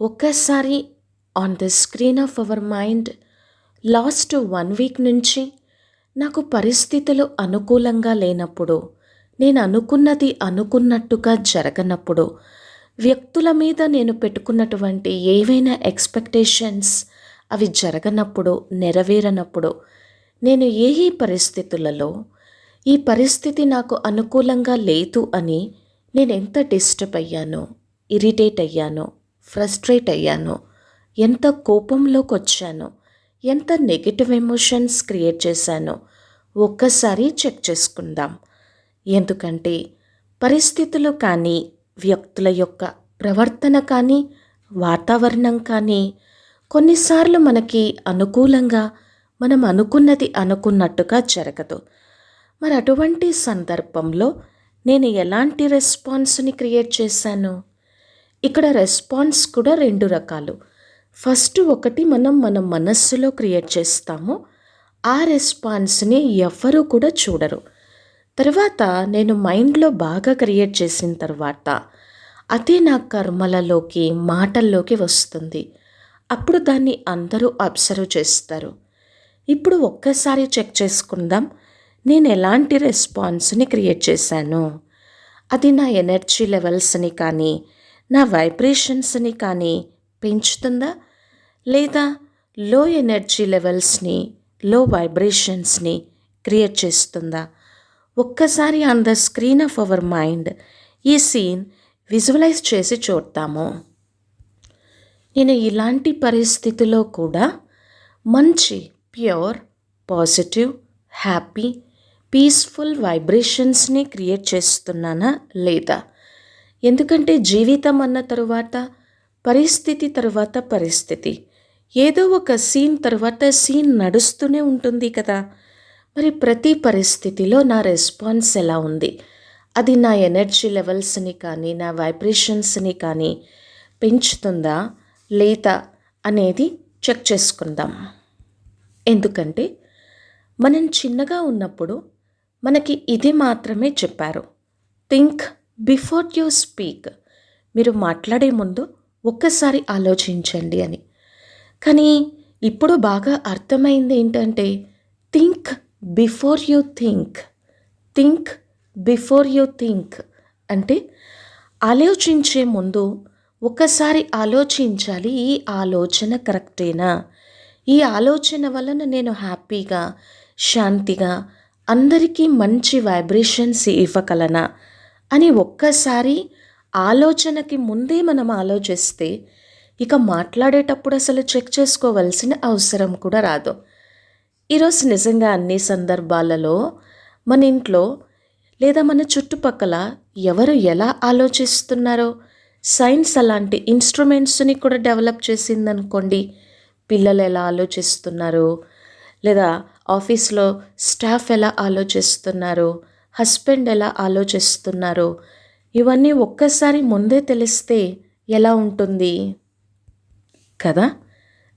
ఒక్కసారి on the screen of our mind last one week నుంచి నాకు పరిస్థితులు అనుకూలంగా లేనప్పుడు నేను అనుకున్నది అనుకున్నట్టుగా జరగనప్పుడు వ్యక్తుల మీద నేను పెట్టుకున్నటువంటి ఏవైనా ఎక్స్పెక్టేషన్స్ అవి జరగనప్పుడు నెరవేరనప్పుడు నేను ఏ ఏ పరిస్థితులలో ఈ పరిస్థితి నాకు అనుకూలంగా లేదు అని నేను ఎంత డిస్టర్బ్ అయ్యానో ఇరిటేట్ అయ్యానో ఫ్రస్ట్రేట్ అయ్యాను. ఎంత కోపంలోకి వచ్చాను ఎంత నెగిటివ్ ఎమోషన్స్ క్రియేట్ చేశానో. ఒక్కసారి చెక్ చేసుకుందాం. ఎందుకంటే పరిస్థితులు కానీ వ్యక్తుల యొక్క ప్రవర్తన కానీ వాతావరణం కానీ కొన్నిసార్లు మనకి అనుకూలంగా మనం అనుకున్నది అనుకున్నట్టుగా జరగదు. మరి అటువంటి సందర్భంలో నేను ఎలాంటి రెస్పాన్స్ని క్రియేట్ చేశాను? ఇక్కడ రెస్పాన్స్ కూడా రెండు రకాలు. ఫస్ట్ ఒకటి మనం మన మనస్సులో క్రియేట్ చేస్తాము. ఆ రెస్పాన్స్ని ఎవ్వరూ కూడా చూడరు. తర్వాత నేను మైండ్లో బాగా క్రియేట్ చేసిన తర్వాత అదే నా కర్మలలోకి మాటల్లోకి వస్తుంది. అప్పుడు దాన్ని అందరూ అబ్జర్వ్ చేస్తారు. ఇప్పుడు ఒక్కసారి చెక్ చేసుకుందాం. నేను ఎలాంటి రెస్పాన్స్ని క్రియేట్ చేశాను? అది నా ఎనర్జీ లెవెల్స్ని కానీ నా వైబ్రేషన్స్ని కానీ పెంచుతుందా? లేదా లో ఎనర్జీ లెవెల్స్ని లో వైబ్రేషన్స్ని క్రియేట్ చేస్తుందా? ఒక్కసారి on the screen of our mind ఈ సీన్ విజువలైజ్ చేసి చూడతాము. నేను ఇలాంటి పరిస్థితిలో కూడా మంచి ప్యూర్ పాజిటివ్ హ్యాపీ పీస్ఫుల్ వైబ్రేషన్స్ని క్రియేట్ చేస్తున్నానా? లేదా? ఎందుకంటే జీవితం అన్న తరువాత పరిస్థితి తరువాత పరిస్థితి. ఏదో ఒక సీన్ తర్వాత సీన్ నడుస్తూనే ఉంటుంది కదా. మరి ప్రతి పరిస్థితిలో నా రెస్పాన్స్ ఎలా ఉంది? అది నా ఎనర్జీ లెవెల్స్ని కానీ నా వైబ్రేషన్స్ని కానీ పెంచుతుందా లేదా అనేది చెక్ చేసుకుందాం. ఎందుకంటే మనం చిన్నగా ఉన్నప్పుడు మనకి ఇది మాత్రమే చెప్పారు. థింక్ బిఫోర్ యూ స్పీక్ మీరు మాట్లాడే ముందు ఒక్కసారి ఆలోచించండి అని. కానీ ఇప్పుడు బాగా అర్థమైంది ఏంటంటే think before you think think before you think అంటే ఆలోచించే ముందు ఒకసారి ఆలోచించాలి ఈ ఆలోచన కరెక్టేనా? ఈ ఆలోచన వలన నేను హ్యాపీగా శాంతిగా అందరికీ మంచి వైబ్రేషన్స్ ఇవ్వగలనా? అని ఒక్కసారి ఆలోచనకి ముందే మనం ఆలోచిస్తే ఇక మాట్లాడేటప్పుడు అసలు చెక్ చేసుకోవాల్సిన అవసరం కూడా రాదు. ఈరోజు నిజంగా అన్ని సందర్భాలలో మన ఇంట్లో లేదా మన చుట్టుపక్కల ఎవరు ఎలా ఆలోచిస్తున్నారో సైన్స్ అలాంటి ఇన్స్ట్రుమెంట్స్ని కూడా డెవలప్ చేసిందనుకోండి పిల్లలు ఎలా ఆలోచిస్తున్నారు లేదా ఆఫీస్లో స్టాఫ్ ఎలా ఆలోచిస్తున్నారు హస్బెండ్ ఎలా ఆలోచిస్తున్నారో? ఇవన్నీ ఒక్కసారి ముందే తెలిస్తే ఎలా ఉంటుంది? కదా?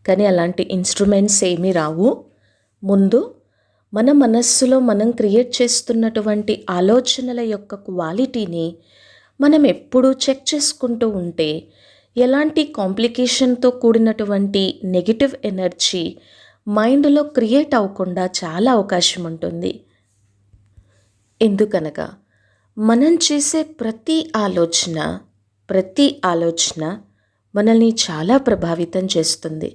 కానీ అలాంటి ఇన్స్ట్రుమెంట్స్ ఏమీ రావు. ముందు మన మనస్సులో మనం క్రియేట్ చేస్తున్నటువంటి ఆలోచనల యొక్క క్వాలిటీని మనం ఎప్పుడూ చెక్ చేసుకుంటూ ఉంటే ఎలాంటి కాంప్లికేషన్తో కూడినటువంటి నెగిటివ్ ఎనర్జీ మైండ్లో క్రియేట్ అవ్వకుండా చాలా అవకాశం ఉంటుంది. ఎందుకనగా మనం చేసే ప్రతి ఆలోచన ప్రతి ఆలోచన మనల్ని చాలా ప్రభావితం చేస్తుంది.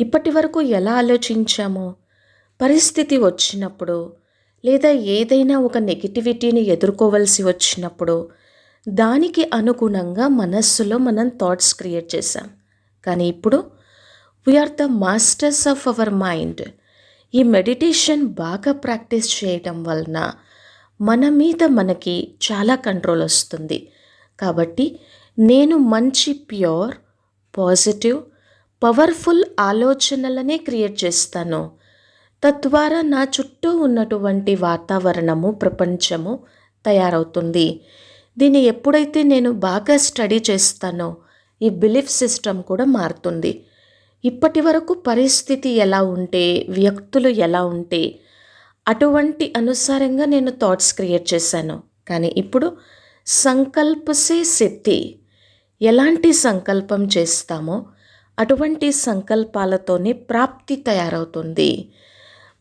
ఇప్పటి వరకు ఎలా ఆలోచించామో పరిస్థితి వచ్చినప్పుడు లేదా ఏదైనా ఒక నెగిటివిటీని ఎదుర్కోవలసి వచ్చినప్పుడు దానికి అనుగుణంగా మనస్సులో మనం థాట్స్ క్రియేట్ చేసాం కానీ ఇప్పుడు we are the masters of our mind ఈ మెడిటేషన్ బాగా ప్రాక్టీస్ చేయటం వలన మన మీద మనకి చాలా కంట్రోల్ వస్తుంది. కాబట్టి నేను మంచి ప్యూర్ పాజిటివ్ పవర్ఫుల్ ఆలోచనలనే క్రియేట్ చేస్తాను. తద్వారా నా చుట్టూ ఉన్నటువంటి వాతావరణము ప్రపంచము తయారవుతుంది. దీన్ని ఎప్పుడైతే నేను బాగా స్టడీ చేస్తానో ఈ బిలీఫ్ సిస్టమ్ కూడా మారుతుంది. ఇప్పటి వరకు పరిస్థితి ఎలా ఉంటే వ్యక్తులు ఎలా ఉంటే అటువంటి అనుసారంగా నేను థాట్స్ క్రియేట్ చేశాను. కానీ ఇప్పుడు సంకల్పసే సిద్ధి. ఎలాంటి సంకల్పం చేస్తామో అటువంటి సంకల్పాలతోనే ప్రాప్తి తయారవుతుంది.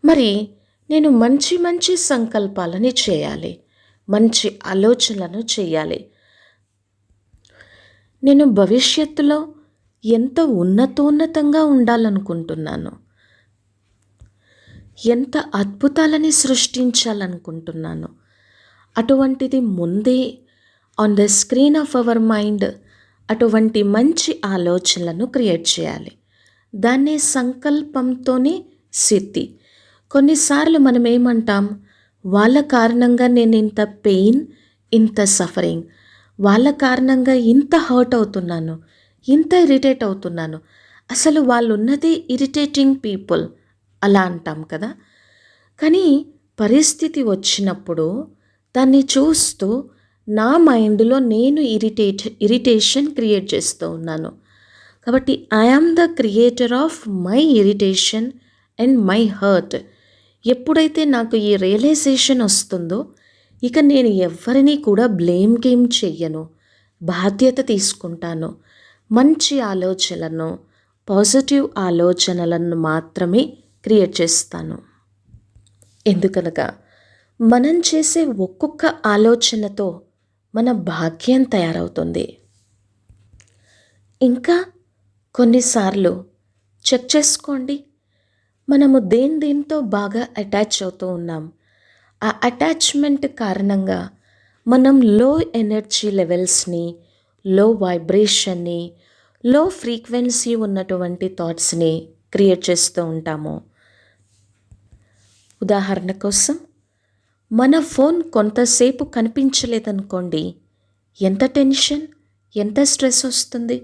మరి నేను మంచి మంచి సంకల్పాలని చేయాలి. మంచి ఆలోచనలను చేయాలి. నేను భవిష్యత్తులో ఎంత ఉన్నతోన్నతంగా ఉండాలనుకుంటున్నాను ఎంత అద్భుతాలని సృష్టించాలనుకుంటున్నాను. అటువంటిది ముందే on the screen of our mind అటువంటి మంచి ఆలోచనలను క్రియేట్ చేయాలి. దాన్నే సంకల్పంతోనే సిద్ధి. కొన్నిసార్లు మనం ఏమంటాం వాళ్ళ కారణంగా నేను ఇంత పెయిన్ ఇంత సఫరింగ్ వాళ్ళ కారణంగా ఇంత హర్ట్ అవుతున్నాను ఇంత ఇరిటేట్ అవుతున్నాను. అసలు వాళ్ళు ఉన్నది ఇరిటేటింగ్ పీపుల్ అలా అంటాం కదా. కానీ పరిస్థితి వచ్చినప్పుడు దాన్ని చూస్తూ నా మైండ్లో నేను ఇరిటేట్ ఇరిటేషన్ క్రియేట్ చేస్తూ ఉన్నాను. కాబట్టి I am the creator of my irritation and my hurt. ఎప్పుడైతే నాకు ఈ రియలైజేషన్ వస్తుందో ఇక నేను ఎవరిని కూడా బ్లేమ్ గేమ్ చెయ్యను. బాధ్యత తీసుకుంటాను. మంచి ఆలోచనలను పాజిటివ్ ఆలోచనలను మాత్రమే క్రియేట్ చేస్తాను. ఎందుకనగా మనం చేసే ఒక్కొక్క ఆలోచనతో మన భాగ్యం తయారవుతుంది. ఇంకా కొన్నిసార్లు చెక్ చేసుకోండి. మనము దేని దేనితో బాగా అటాచ్ అవుతూ ఉన్నాం. ఆ అటాచ్మెంట్ కారణంగా మనం లో ఎనర్జీ లెవెల్స్ని లో వైబ్రేషన్ని లో ఫ్రీక్వెన్సీ ఉన్నటువంటి థాట్స్ని క్రియేట్ చేస్తూ ఉంటాము. ఉదాహరణ కోసం మన ఫోన్ కొంతసేపు కనిపించలేదనుకోండి ఎంత టెన్షన్ ఎంత స్ట్రెస్ వస్తుంది?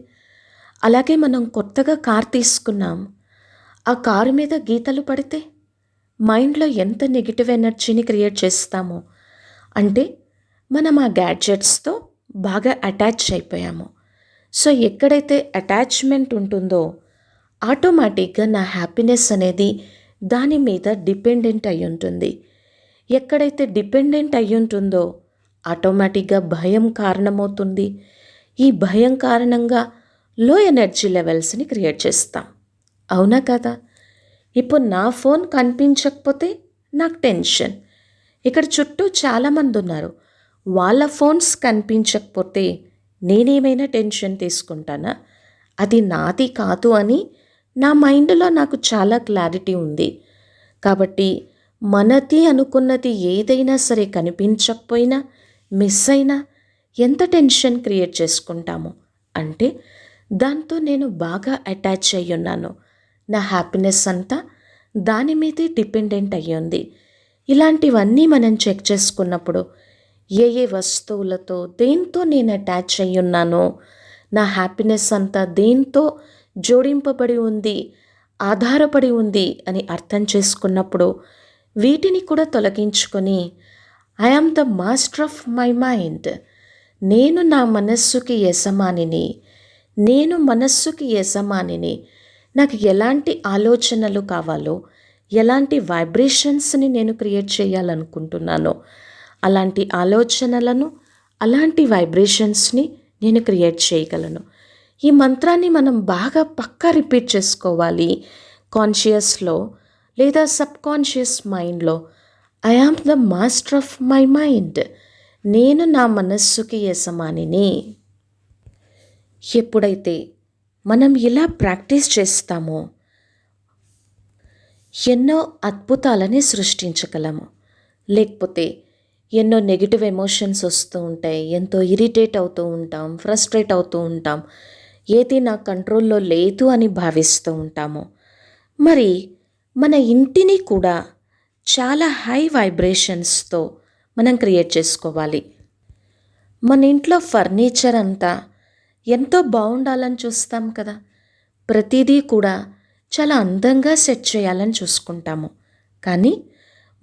అలాగే మనం కొత్తగా కార్ తీసుకున్నాం ఆ కారు మీద గీతలు పడితే మైండ్లో ఎంత నెగిటివ్ ఎనర్జీని క్రియేట్ చేస్తామో అంటే మనం ఆ గ్యాడ్జెట్స్తో బాగా అటాచ్ అయిపోయాము. సో ఎక్కడైతే అటాచ్మెంట్ ఉంటుందో ఆటోమేటిక్గా నా హ్యాపీనెస్ అనేది దాని మీద డిపెండెంట్ అయి ఉంటుంది. ఎక్కడైతే డిపెండెంట్ అయి ఉంటుందో ఆటోమేటిక్గా భయం కారణమవుతుంది. ఈ భయం కారణంగా లో ఎనర్జీ లెవెల్స్ని క్రియేట్ చేస్తాం. అవునా కదా? ఇప్పుడు నా ఫోన్ కనిపించకపోతే నాకు టెన్షన్. ఇక్కడ చుట్టూ చాలామంది ఉన్నారు. వాళ్ళ ఫోన్స్ కనిపించకపోతే నేనేమైనా టెన్షన్ తీసుకుంటానా? అది నాది కాదు అని నా మైండ్లో నాకు చాలా క్లారిటీ ఉంది. కాబట్టి మనది అనుకున్నది ఏదైనా సరే కనిపించకపోయినా మిస్ అయినా ఎంత టెన్షన్ క్రియేట్ చేసుకుంటాము? అంటే దాంతో నేను బాగా అటాచ్ అయ్యి ఉన్నాను నా హ్యాపీనెస్ అంతా దాని మీదే డిపెండెంట్ అయ్యింది. ఇలాంటివన్నీ మనం చెక్ చేసుకున్నప్పుడు ఏ ఏ వస్తువులతో దేంతో నేను అటాచ్ అయ్యి ఉన్నానో నా హ్యాపీనెస్ అంతా దేంతో జోడింపబడి ఉంది ఆధారపడి ఉంది అని అర్థం చేసుకున్నప్పుడు వీటిని కూడా తొలగించుకొని I am the master of my mind నేను నా మనస్సుకి యజమానిని నేను మనస్సుకి యజమానిని. నాకు ఎలాంటి ఆలోచనలు కావాలో ఎలాంటి వైబ్రేషన్స్ని నేను క్రియేట్ చేయాలనుకుంటున్నానో అలాంటి ఆలోచనలను అలాంటి వైబ్రేషన్స్ని నేను క్రియేట్ చేయగలను. ఈ మంత్రాన్ని మనం బాగా పక్కా రిపీట్ చేసుకోవాలి. కాన్షియస్లో లేదా సబ్ కాన్షియస్ మైండ్లో I am the master of my mind. నేను నా మనస్సుకి యజమానిని ఎప్పుడైతే మనం ఇలా ప్రాక్టీస్ చేస్తామో ఎన్నో అద్భుతాలని సృష్టించగలము. లేకపోతే ఎన్నో నెగిటివ్ ఎమోషన్స్ వస్తూ ఉంటాయి ఎంతో ఇరిటేట్ అవుతూ ఉంటాం ఫ్రస్ట్రేట్ అవుతూ ఉంటాం. ఏది నా కంట్రోల్లో లేదు అని భావిస్తూ ఉంటాము. మరి మన ఇంటిని కూడా చాలా హై వైబ్రేషన్స్తో మనం క్రియేట్ చేసుకోవాలి. మన ఇంట్లో ఫర్నిచర్ అంతా ఎంతో బాగుండాలని చూస్తాం కదా. ప్రతిదీ కూడా చాలా అందంగా సెట్ చేయాలని చూసుకుంటాము. కానీ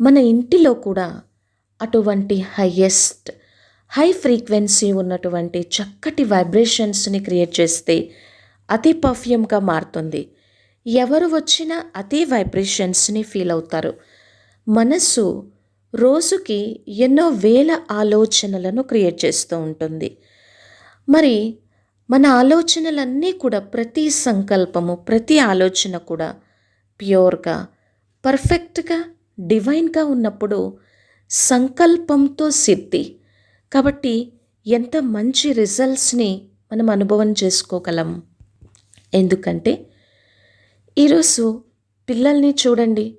మన ఇంటిలో కూడా అటువంటి హయ్యెస్ట్ హై ఫ్రీక్వెన్సీ ఉన్నటువంటి చక్కటి వైబ్రేషన్స్ని క్రియేట్ చేస్తే అతి పర్ఫ్యూమ్గా మారుతుంది. ఎవరు వచ్చినా అదే వైబ్రేషన్స్ని ఫీల్ అవుతారు. మనస్సు రోజుకి ఎన్నో వేల ఆలోచనలను క్రియేట్ చేస్తూ ఉంటుంది. మరి మన ఆలోచనలన్నీ కూడా ప్రతి సంకల్పము ప్రతి ఆలోచన కూడా ప్యూర్గా పర్ఫెక్ట్గా డివైన్గా ఉన్నప్పుడు సంకల్పంతో సిద్ధి. కాబట్టి ఎంత మంచి రిజల్ట్స్ని మనం అనుభవం చేసుకోగలం? ఎందుకంటే ఈరోజు పిల్లల్ని చూడండి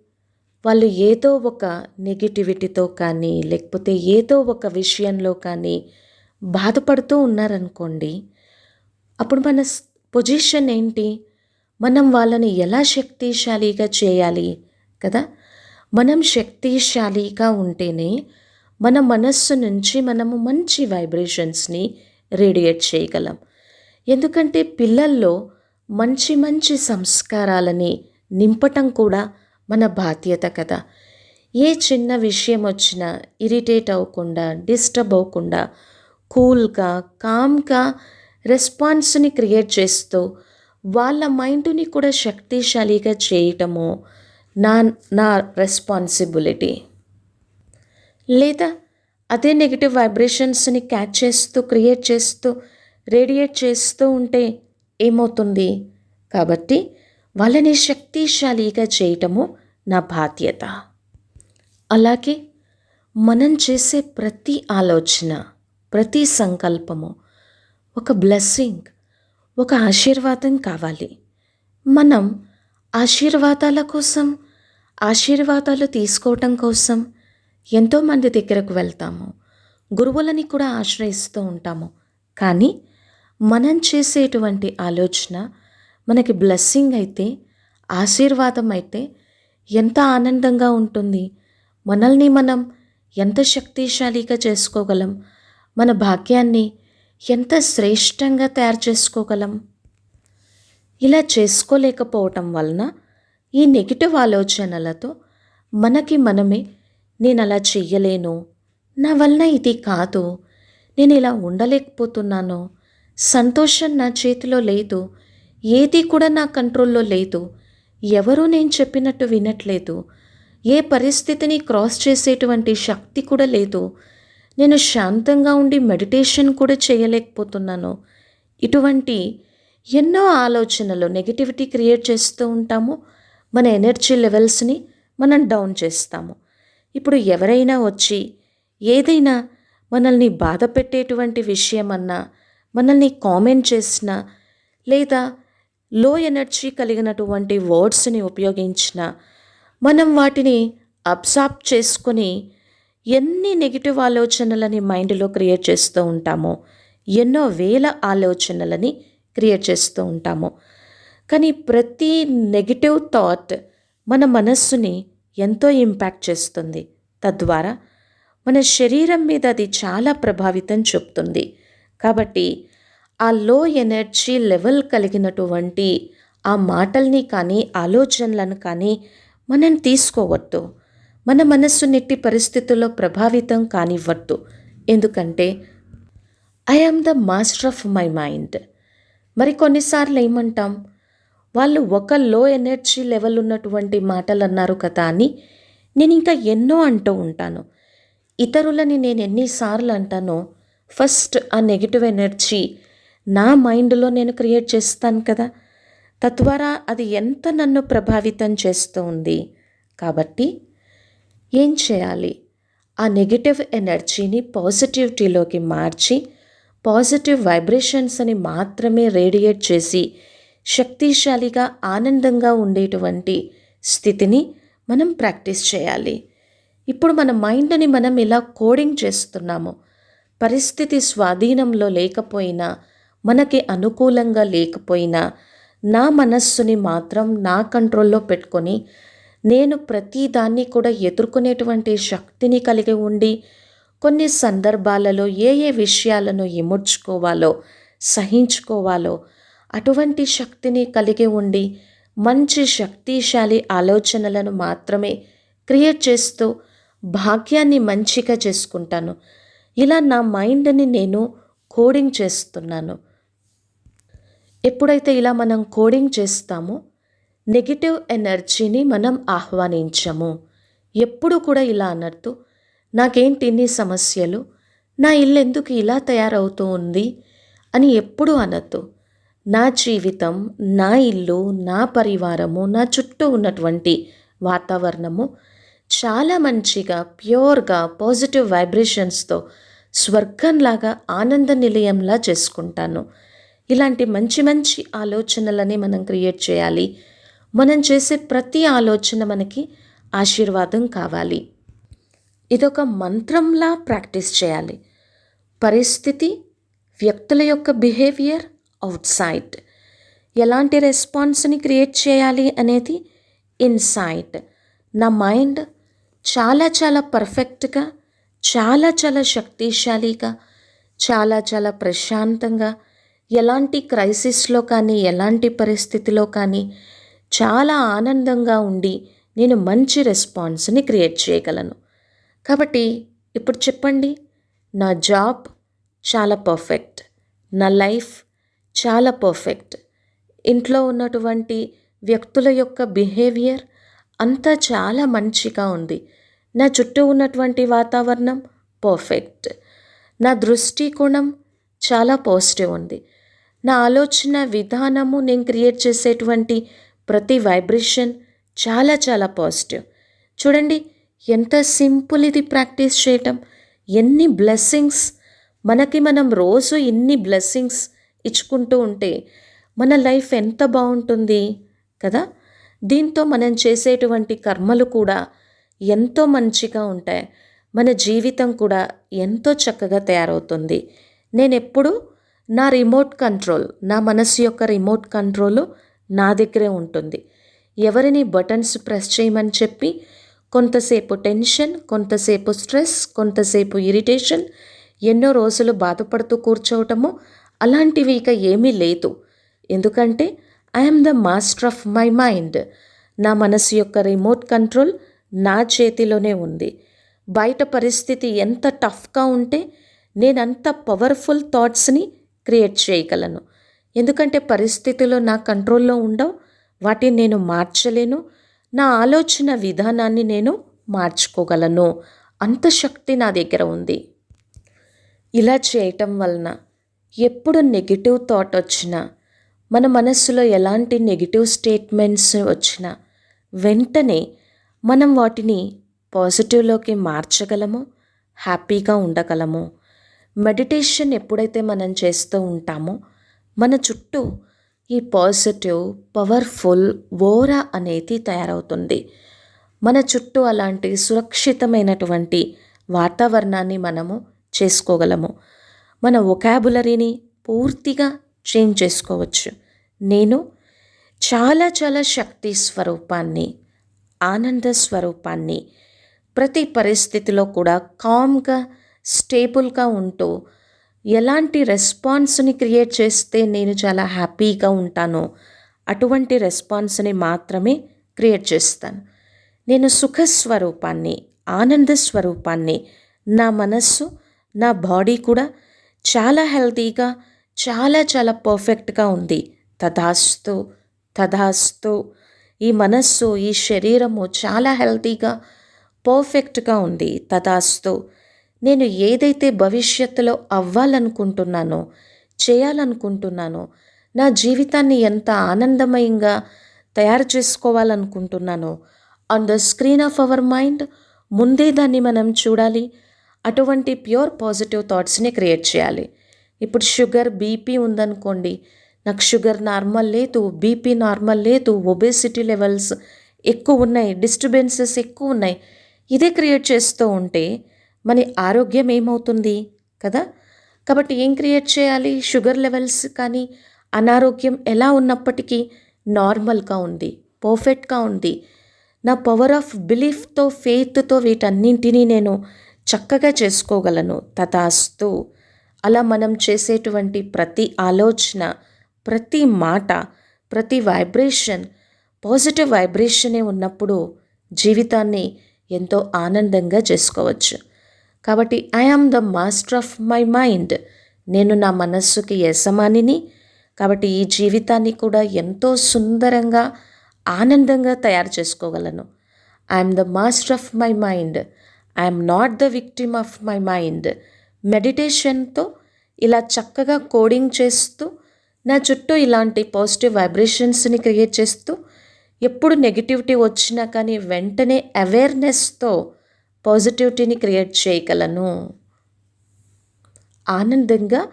వాళ్ళు ఏదో ఒక నెగిటివిటీతో కానీ లేకపోతే ఏదో ఒక విషయంలో కానీ బాధపడుతూ ఉన్నారనుకోండి అప్పుడు మన పొజిషన్ ఏంటి? మనం వాళ్ళని ఎలా శక్తిశాలిగా చేయాలి కదా? మనం శక్తిశాలిగా ఉంటేనే మన మనస్సు నుంచి మనము మంచి వైబ్రేషన్స్ని రేడియేట్ చేయగలం. ఎందుకంటే పిల్లల్లో మంచి మంచి సంస్కారాలని నింపటం కూడా మన బాధ్యత కదా. ఏ చిన్న విషయం వచ్చినా ఇరిటేట్ అవ్వకుండా డిస్టర్బ్ అవ్వకుండా కూల్గా కామ్గా రెస్పాన్స్ని క్రియేట్ చేస్తూ వాళ్ళ మైండ్ని కూడా శక్తిశాలిగా చేయటము నా నా రెస్పాన్సిబిలిటీ లేదా అదే నెగిటివ్ వైబ్రేషన్స్ని క్యాచ్ చేస్తూ క్రియేట్ చేస్తూ రేడియేట్ చేస్తూ ఉంటే ఏమవుతుంది? కాబట్టి వాళ్ళని శక్తిశాలిగా చేయటము నా బాధ్యత. అలాగే మనం చేసే ప్రతి ఆలోచన ప్రతి సంకల్పము ఒక బ్లెస్సింగ్ ఒక ఆశీర్వాదం కావాలి. మనం ఆశీర్వాదాల కోసం ఆశీర్వాదాలు తీసుకోవటం కోసం ఎంతోమంది దగ్గరకు వెళ్తాము. గురువులని కూడా ఆశ్రయిస్తూ ఉంటాము. కానీ మనం చేసేటువంటి ఆలోచన మనకి బ్లెస్సింగ్ అయితే ఆశీర్వాదం అయితే ఎంత ఆనందంగా ఉంటుంది. మనల్ని మనం ఎంత శక్తిశాలిగా చేసుకోగలం. మన భాగ్యాన్ని ఎంత శ్రేష్టంగా తయారు చేసుకోగలం. ఇలా చేసుకోలేకపోవటం వలన ఈ నెగిటివ్ ఆలోచనలతో మనకి మనమే నేను అలా చెయ్యలేను. నా వలన ఇది కాదు. నేను ఇలా ఉండలేకపోతున్నాను. సంతోషం నా చేతిలో లేదు. ఏది కూడా నా కంట్రోల్లో లేదు. ఎవరూ నేను చెప్పినట్టు వినట్లేదు. ఏ పరిస్థితిని క్రాస్ చేసేటువంటి శక్తి కూడా లేదు. నేను శాంతంగా ఉండి మెడిటేషన్ కూడా చేయలేకపోతున్నాను. ఇటువంటి ఎన్నో ఆలోచనలు నెగిటివిటీ క్రియేట్ చేస్తూ ఉంటాము. మన ఎనర్జీ లెవెల్స్ని మనం డౌన్ చేస్తాము. ఇప్పుడు ఎవరైనా వచ్చి ఏదైనా మనల్ని బాధ పెట్టేటువంటి విషయం అన్నా మనల్ని కామెంట్ చేసిన లేదా లో ఎనర్జీ కలిగినటువంటి వర్డ్స్ని ఉపయోగించిన మనం వాటిని అబ్సార్బ్ చేసుకొని ఎన్ని నెగిటివ్ ఆలోచనలని మైండ్లో క్రియేట్ చేస్తూ ఉంటామో ఎన్నో వేల ఆలోచనలని క్రియేట్ చేస్తూ ఉంటాము. కానీ ప్రతి నెగిటివ్ థాట్ మన మనస్సుని ఎంతో ఇంపాక్ట్ చేస్తుంది. తద్వారా మన శరీరం మీద అది చాలా ప్రభావితం చూపుతుంది. కాబట్టి ఆ లో ఎనర్జీ లెవెల్ కలిగినటువంటి ఆ మాటల్ని కానీ ఆలోచనలను కానీ మనం తీసుకోవద్దు. మన మనస్సు నెట్టి పరిస్థితుల్లో ప్రభావితం కానివ్వద్దు. ఎందుకంటే I am the master of my mind మరి కొన్నిసార్లు ఏమంటాం? వాళ్ళు ఒక లో ఎనర్జీ లెవెల్ ఉన్నటువంటి మాటలు అన్నారు కదా అని నేను ఇంకా ఎన్నో అంటూ ఉంటాను. ఇతరులని నేను ఎన్నిసార్లు అంటానో ఫస్ట్ ఆ నెగిటివ్ ఎనర్జీ నా మైండ్లో నేను క్రియేట్ చేస్తాను కదా. తద్వారా అది ఎంత నన్ను ప్రభావితం చేస్తూ ఉంది. కాబట్టి ఏం చేయాలి? ఆ నెగిటివ్ ఎనర్జీని పాజిటివిటీలోకి మార్చి పాజిటివ్ వైబ్రేషన్స్ అని మాత్రమే రేడియేట్ చేసి శక్తిశాలిగా ఆనందంగా ఉండేటువంటి స్థితిని మనం ప్రాక్టీస్ చేయాలి. ఇప్పుడు మన మైండ్ని మనం ఇలా కోడింగ్ చేస్తున్నాము. పరిస్థితి స్వాధీనంలో లేకపోయినా మనకి అనుకూలంగా లేకపోయినా నా మనస్సుని మాత్రం నా కంట్రోల్లో పెట్టుకొని నేను ప్రతిదాన్ని కూడా ఎదుర్కొనేటువంటి శక్తిని కలిగి ఉండి కొన్ని సందర్భాలలో ఏ ఏ విషయాలను ఇముడ్చుకోవాలో సహించుకోవాలో అటువంటి శక్తిని కలిగి ఉండి మంచి శక్తిశాలి ఆలోచనలను మాత్రమే క్రియేట్ చేస్తూ భాగ్యాన్ని మంచిగా చేసుకుంటాను. ఇలా నా మైండ్ని నేను కోడింగ్ చేస్తున్నాను. ఎప్పుడైతే ఇలా మనం కోడింగ్ చేస్తామో నెగిటివ్ ఎనర్జీని మనం ఆహ్వానించము. ఎప్పుడు కూడా ఇలా అనద్దు. నాకేంటి ఇన్ని సమస్యలు? నా ఇల్లు ఎందుకు ఇలా తయారవుతూ ఉంది? అని ఎప్పుడూ అనద్దు. నా జీవితం నా ఇల్లు నా పరివారము నా చుట్టూ ఉన్నటువంటి వాతావరణము చాలా మంచిగా ప్యూర్గా పాజిటివ్ వైబ్రేషన్స్తో స్వర్గంలాగా ఆనంద నిలయంలా చేసుకుంటాను. ఇలాంటి మంచి మంచి ఆలోచనలని మనం క్రియేట్ చేయాలి. మనం చేసే ప్రతి ఆలోచన మనకి ఆశీర్వాదం కావాలి. ఇదొక మంత్రంలా ప్రాక్టీస్ చేయాలి. పరిస్థితి వ్యక్తుల యొక్క బిహేవియర్ అవుట్సైడ్ ఎలాంటి రెస్పాన్స్ని క్రియేట్ చేయాలి అనేది ఇన్సైట్ నా మైండ్ చాలా చాలా పర్ఫెక్ట్గా చాలా చాలా శక్తిశాలిగా చాలా చాలా ప్రశాంతంగా ఎలాంటి క్రైసిస్లో కానీ ఎలాంటి పరిస్థితిలో కానీ చాలా ఆనందంగా ఉండి నేను మంచి రెస్పాన్స్ని క్రియేట్ చేయగలను. కాబట్టి ఇప్పుడు చెప్పండి నా జాబ్ చాలా పర్ఫెక్ట్ నా లైఫ్ చాలా పర్ఫెక్ట్ ఇంట్లో ఉన్నటువంటి వ్యక్తుల యొక్క బిహేవియర్ అంతా చాలా మంచిగా ఉంది. నా చుట్టూ ఉన్నటువంటి వాతావరణం పర్ఫెక్ట్ నా దృష్టికోణం చాలా పాజిటివ్ ఉంది. నా ఆలోచన విధానము నేను క్రియేట్ చేసేటువంటి ప్రతి వైబ్రేషన్ చాలా చాలా పాజిటివ్ చూడండి ఎంత సింపుల్ ఇది ప్రాక్టీస్ చేయటం. ఎన్ని బ్లెస్సింగ్స్ మనకి మనం రోజు ఇన్ని బ్లెస్సింగ్స్ ఇచ్చుకుంటూ ఉంటే మన లైఫ్ ఎంత బాగుంటుంది కదా? దీంతో మనం చేసేటువంటి కర్మలు కూడా ఎంతో మంచిగా ఉంటాయి. మన జీవితం కూడా ఎంతో చక్కగా తయారవుతుంది. నేను ఎప్పుడు నా రిమోట్ కంట్రోల్ నా మనసు యొక్క రిమోట్ కంట్రోల్ నా దగ్గరే ఉంటుంది. ఎవరిని బటన్స్ ప్రెస్ చేయమని చెప్పి కొంతసేపు టెన్షన్ కొంతసేపు స్ట్రెస్ కొంతసేపు ఇరిటేషన్ ఎన్నో రోజులు బాధపడుతూ కూర్చోవటము అలాంటివి ఇక ఏమీ లేదు. ఎందుకంటే I'm the master of my mind నా మనసు యొక్క రిమోట్ కంట్రోల్ నా చేతిలోనే ఉంది. బయట పరిస్థితి ఎంత టఫ్గా ఉంటే నేను అంత పవర్ఫుల్ థాట్స్ని క్రియేట్ చేయగలను. ఎందుకంటే పరిస్థితులు నా కంట్రోల్లో ఉండవు. వాటిని నేను మార్చలేను. నా ఆలోచన విధానాన్ని నేను మార్చుకోగలను. అంత శక్తి నా దగ్గర ఉంది. ఇలా చేయటం వలన ఎప్పుడు నెగిటివ్ థాట్ వచ్చినా మన మనస్సులో ఎలాంటి నెగిటివ్ స్టేట్మెంట్స్ వచ్చినా వెంటనే మనం వాటిని పాజిటివ్లోకి మార్చగలము హ్యాపీగా ఉండగలము మెడిటేషన్ ఎప్పుడైతే మనం చేస్తూ ఉంటామో మన చుట్టూ ఈ పాజిటివ్ పవర్ఫుల్ ఓరా అనేది తయారవుతుంది. మన చుట్టూ అలాంటి సురక్షితమైనటువంటి వాతావరణాన్ని మనము చేసుకోగలము. మన ఒకాబులరీని పూర్తిగా చేంజ్ చేసుకోవచ్చు. నేను చాలా చాలా శక్తి స్వరూపాన్ని ఆనంద స్వరూపాన్ని ప్రతి పరిస్థితిలో కూడా కామ్గా స్టేబుల్గా ఉంటూ ఎలాంటి రెస్పాన్స్ని క్రియేట్ చేస్తే నేను చాలా హ్యాపీగా ఉంటానో అటువంటి రెస్పాన్స్ని మాత్రమే క్రియేట్ చేస్తాను. నేను సుఖ స్వరూపాన్ని ఆనంద స్వరూపాన్ని నా మనస్సు నా బాడీ కూడా చాలా హెల్తీగా చాలా చాలా పర్ఫెక్ట్గా ఉంది. తథాస్తు తథాస్తు ఈ మనస్సు ఈ శరీరము చాలా హెల్తీగా పర్ఫెక్ట్గా ఉంది. తథాస్తు నేను ఏదైతే భవిష్యత్తులో అవ్వాలనుకుంటున్నానో చేయాలనుకుంటున్నానో నా జీవితాన్ని ఎంత ఆనందమయంగా తయారు చేసుకోవాలనుకుంటున్నానో on the screen of our mind ముందే దాన్ని మనం చూడాలి. అటువంటి ప్యూర్ పాజిటివ్ థాట్స్ని క్రియేట్ చేయాలి. ఇప్పుడు షుగర్ బీపీ ఉందనుకోండి నాకు షుగర్ నార్మల్ లేదు బీపీ నార్మల్ లేదు ఒబేసిటీ లెవెల్స్ ఎక్కువ ఉన్నాయి డిస్టర్బెన్సెస్ ఎక్కువ ఉన్నాయి ఇదే క్రియేట్ చేస్తూ ఉంటే మన ఆరోగ్యం ఏమవుతుంది కదా? కాబట్టి ఏం క్రియేట్ చేయాలి? షుగర్ లెవెల్స్ కానీ అనారోగ్యం ఎలా ఉన్నప్పటికీ నార్మల్గా ఉంది పర్ఫెక్ట్గా ఉంది. నా పవర్ ఆఫ్ బిలీఫ్తో ఫెయిత్తో వీటన్నింటినీ నేను చక్కగా చేసుకోగలను. తథాస్తు అలా మనం చేసేటువంటి ప్రతి ఆలోచన ప్రతి మాట ప్రతి వైబ్రేషన్ పాజిటివ్ వైబ్రేషనే ఉన్నప్పుడు జీవితాన్ని ఎంతో ఆనందంగా చేసుకోవచ్చు. కాబట్టి I am the master of my mind. నేను నా మనస్సుకి యజమానిని. కాబట్టి ఈ జీవితాన్ని కూడా ఎంతో సుందరంగా ఆనందంగా తయారు చేసుకోగలను. I'm the master of my mind. I'm not the victim of my mind మెడిటేషన్తో ఇలా చక్కగా కోడింగ్ చేస్తూ నా చుట్టూ ఇలాంటి పాజిటివ్ వైబ్రేషన్స్ని క్రియేట్ చేస్తూ ఎప్పుడు నెగిటివిటీ వచ్చినా కానీ వెంటనే అవేర్నెస్తో పాజిటివిటీని క్రియేట్ చేయగలను. ఆనందంగా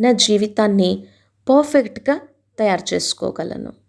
నా జీవితాన్ని పర్ఫెక్ట్గా తయారు చేసుకోగలను.